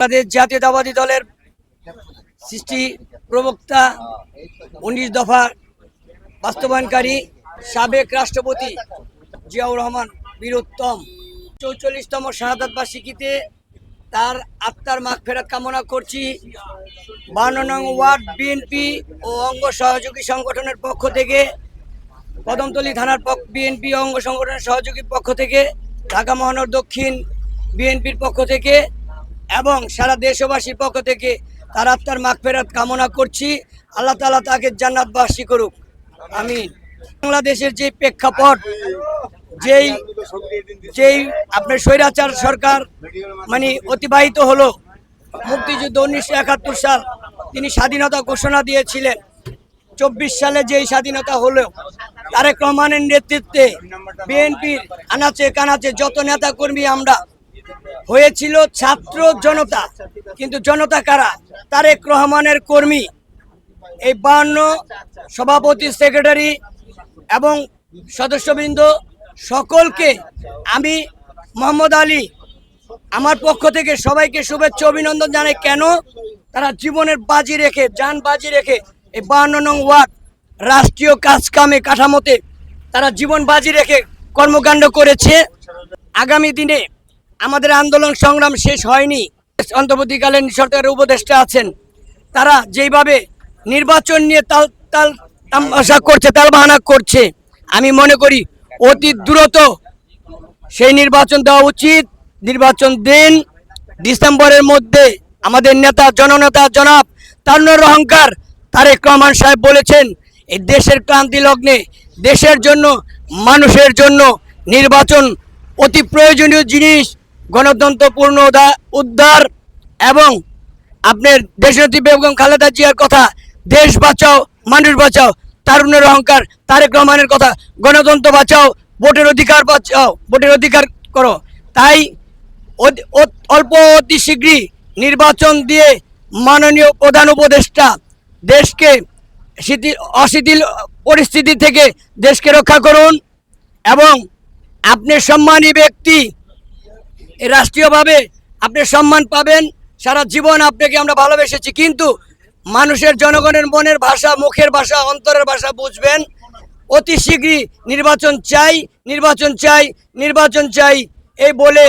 বাংলাদেশ জাতীয়তাবাদী দলের সৃষ্টি প্রবক্তা উনিশ দফা বাস্তবায়নকারী সাবেক রাষ্ট্রপতি জিয়াউর রহমান বীরোত্তম। চৌচল্লিশতম শাহাদাত বার্ষিকীতে তার আত্মার মাগ ফেরত কামনা করছি। বান্ন নং ওয়ার্ড বিএনপি ও অঙ্গ সহযোগী সংগঠনের পক্ষ থেকে, কদমতলী থানার পক্ষ বিএনপি অঙ্গ সংগঠনের সহযোগী পক্ষ থেকে, ঢাকা মহানগর দক্ষিণ বিএনপির পক্ষ থেকে এবং সারা দেশবাসীর পক্ষ থেকে তার আত্মার মাগফেরাত কামনা করছি। আল্লাহ তাআলা তাকে জান্নাতবাসী করুক। আমি বাংলাদেশের যে প্রেক্ষাপট, যেই যেই আপনার স্বৈরাচার সরকার মানে অতিবাহিত হলো, মুক্তিযুদ্ধ উনিশশো একাত্তর সাল, তিনি স্বাধীনতা ঘোষণা দিয়েছিলেন। চব্বিশ সালে যেই স্বাধীনতা হলো, তারেক রহমানের নেতৃত্বে বিএনপির আনাচে কানাচে যত নেতা কর্মী আমরা হয়েছিল ছাত্র জনতা। কিন্তু জনতা কারা? তারেক রহমানের কর্মী, এই বান্ন সভাপতি সেক্রেটারি এবং সদস্যবৃন্দ সকলকে আমি মোহাম্মদ আলী, আমার পক্ষ থেকে সবাইকে শুভেচ্ছা, অভিনন্দন জানাই। কেন? তারা জীবনের বাজি রেখে, যান বাজি রেখে এই বান্ন নং ওয়ার্ড রাষ্ট্রীয় কাজ কামে কাঠামোতে তারা জীবন বাজি রেখে কর্মকাণ্ড করেছে। আগামী দিনে আমাদের আন্দোলন সংগ্রাম শেষ হয়নি। অন্তর্বর্তীকালীন সরকারের উপদেষ্টা আছেন। তারা যেইভাবে নির্বাচন নিয়ে তাল তাল, তামাশা করছে তাল বাহানা করছে, আমি মনে করি অতি দ্রুত সেই নির্বাচন দেওয়া উচিত। নির্বাচন দিন, ডিসেম্বরের মধ্যে আমাদের নেতা, জননেতা জনাব তান্নুর অহংকার তারেক রহমান সাহেব বলেছেন এই দেশের ক্রান্তি লগ্নে, দেশের জন্য, মানুষের জন্য নির্বাচন অতি প্রয়োজনীয় জিনিস। গণতন্ত্রপূর্ণ উদ্ধার এবং আপনার দেশনেত্রী বেগম খালেদা জিয়ার কথা, দেশ বাঁচাও, মানুষ বাঁচাও তারুণের অহংকার, তারেক রহমানের কথা, গণতন্ত্র বাঁচাও, ভোটের অধিকার বাঁচাও, ভোটের অধিকার করো। তাই অল্প অতি শীঘ্রই নির্বাচন দিয়ে মাননীয় প্রধান উপদেষ্টা দেশকে শিথিল, অশিথিল পরিস্থিতি থেকে দেশকে রক্ষা করুন এবং আপনি সম্মানী ব্যক্তি রাষ্ট্রীয়ভাবে আপনি সম্মান পাবেন, সারা জীবন আপনাকে আমরা ভালোবেসেছি, কিন্তু মানুষের জনগণের মনের ভাষা, মুখের ভাষা, অন্তরের ভাষা বুঝবেন। অতি শীঘ্রই নির্বাচন চাই নির্বাচন চাই নির্বাচন চাই, এই বলে